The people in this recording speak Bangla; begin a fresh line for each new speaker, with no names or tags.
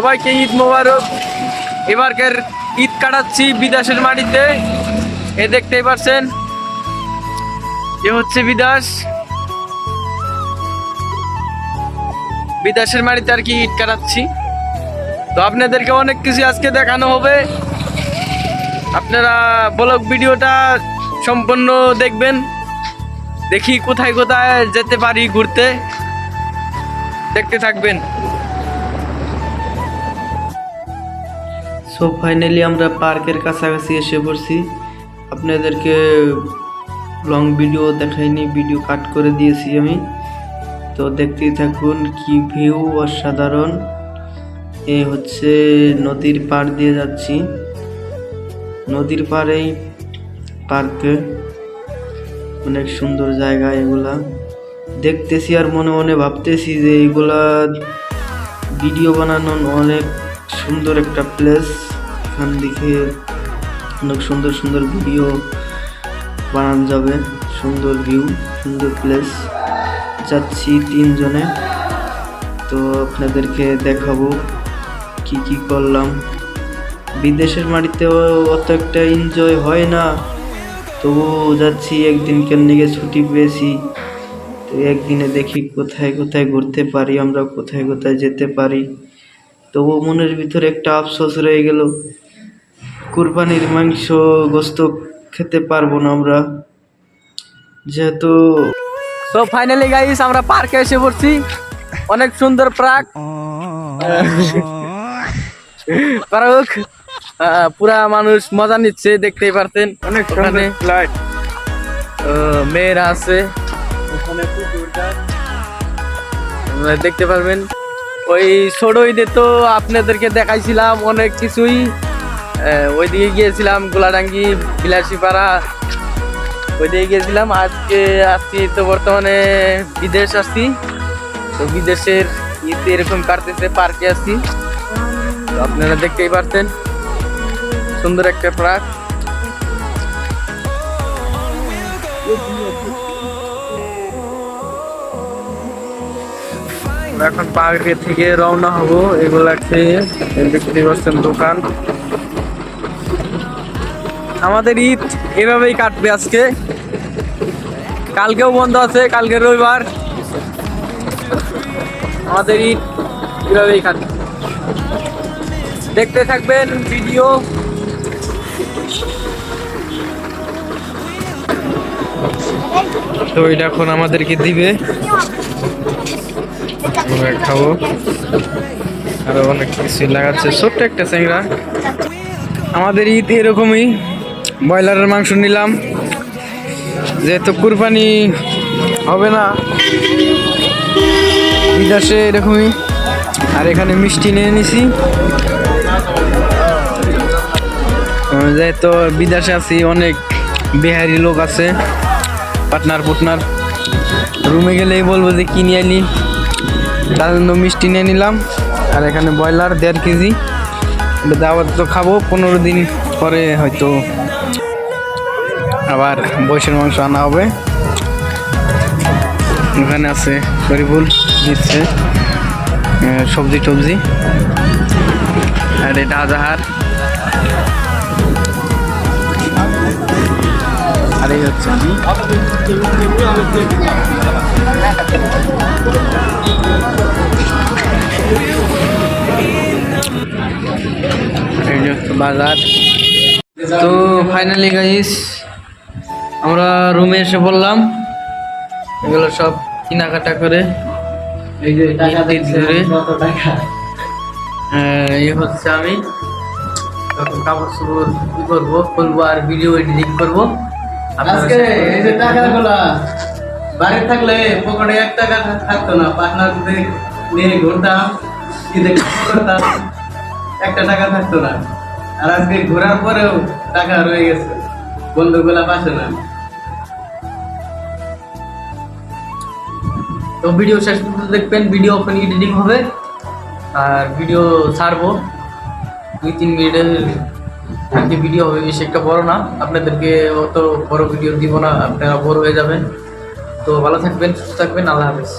সবাইকে ঈদ মোবারক। এবারকার ঈদ কাটাচ্ছি বিদেশের মাটিতে। এ দেখতেই পারছেন, এ হচ্ছে বিদাস। বিদেশের মাটিতে আর কি ঈদ কাটাচ্ছি। তো আপনাদেরকে অনেক কিছু আজকে দেখানো হবে। আপনারা ব্লগ ভিডিওটা সম্পূর্ণ দেখবেন। দেখি কোথায় কোথায় যেতে পারি ঘুরতে। দেখতে থাকবেন।
সো ফাইনালি আমরা পার্কের কাছাকাছি এসে পড়ছি। আপনাদেরকে লং ভিডিও দেখাইনি ভিডিও কাট করে দিয়েছি আমি। তো দেখতেই থাকুন কি ভিউ অসাধারণ। এ হচ্ছে নদীর পাড় দিয়ে যাচ্ছি। নদীর পাড়েই পার্কে। অনেক সুন্দর জায়গা এগুলা। দেখতেছি আর মনে মনে ভাবতেছি যে এগুলা ভিডিও বানানো অনেক সুন্দর একটা প্লেস এখান দিকে অনেক সুন্দর সুন্দর ভিডিও বানানো যাবে। সুন্দর ভিউ সুন্দর প্লেস যাচ্ছি তিনজনে। তো আপনাদেরকে দেখাবো কি কি করলাম। বিদেশের মাটিতেও অত একটা এনজয় হয় না। তবু যাচ্ছি, একদিন কেমনিকে ছুটি পেয়েছি। তো একদিনে দেখি কোথায় কোথায় ঘুরতে পারি, আমরা কোথায় কোথায় যেতে পারি। তবু মনের ভিতরে একটা আফসোস রয়ে গেল। কুরবানির মাংস গোস্ত খেতে পারব না আমরা। যেহেতু
তো ফাইনালি গাইস আমরা পার্কে এসে পড়ছি। অনেক সুন্দর পার্ক। পার্ক পুরা মানুষ মজা নিচ্ছে দেখতেই পারতেন।
অনেক
ওখানে মেয়েরা আছে। দেখতে পারবেন। ওই ছোট ঈদে তো আপনাদেরকে দেখাইছিলাম অনেক কিছুই। ওইদিকে গিয়েছিলাম গোলাডাঙ্গি, বিলাসীপাড়া। ওইদিকে গিয়েছিলাম, আজকে আসছি তো বর্তমানে বিদেশ আসছি। তো বিদেশের ঈদ এরকম কাটতেছে, পার্কে আসছি। তো আপনারা দেখতেই পারতেন, সুন্দর একটা পার্ক এখন পার্কে থেকে রওনা হব, এগুলা খেয়ে দেখতে পাচ্ছেন দোকান। আমাদের ঈদ এভাবেই কাটবে আজকে। কালকেও বন্ধ আছে, কালকে রবিবার। আমাদের ঈদ এভাবেই কাটবে। দেখতে থাকবেন ভিডিও। তো এটা এখন আমাদেরকে দিবে। খাব। আরও অনেক কিছু লাগাচ্ছে। ছোট্ট একটা স্যাংরা আমাদের ঈদ এরকমই। ব্রয়লারের মাংস নিলাম। যেহেতু কুরবানি হবে না, বিদেশে এরকমই। আর এখানে মিষ্টি নিয়ে নিছি। যেহেতু বিদেশে আছি, অনেক বিহারি লোক আছে পাটনার পুটনার। রুমে গেলেই বলব যে কিনে আনি তার জন্য মিষ্টি নিয়ে নিলাম। আর এখানে ব্রয়লার দেড় কেজি। দাওয়াত তো খাব, পনেরো দিন পরে হয়তো আবার বৈশের মাংস আনা হবে। ওখানে আছে শরীফুল দিচ্ছে সবজি টবজি। আর এটা আজাহার। আর এই হচ্ছে বাজার। তো ফাইনালি গাইস আমরা রুমে এসে বললাম এগুলো সব কেনাকাটা করে এই যে ধরে। হ্যাঁ, এই হচ্ছে আমি। তখন কাপড় চোপড় কি করব খুলবো আর ভিডিও এডিটিং করব।
আজকে এই যে টাকাগুলা বাড়ি থাকলে পকেটে এক টাকা থাকতো না পার্টনার নিয়ে ঘুরতাম ঈদে করতাম একটা টাকা থাকতো না। আর আজকে ঘোরার পরেও টাকা রয়ে গেছে বন্ধুগুলা পাশে না।
তো ভিডিও শেষ পর্যন্ত দেখবেন ভিডিও ওখানে এডিটিং হবে। আর ভিডিও ছাড়বো। দুই, তিন মিনিটের আজকে ভিডিও হবে, বেশি একটা বড় না। আপনাদেরকে অত বড় ভিডিও দিব না, আপনারা বড় হয়ে যাবেন। তো ভালো থাকবেন, সুস্থ থাকবেন, আল্লাহ হাফেজ।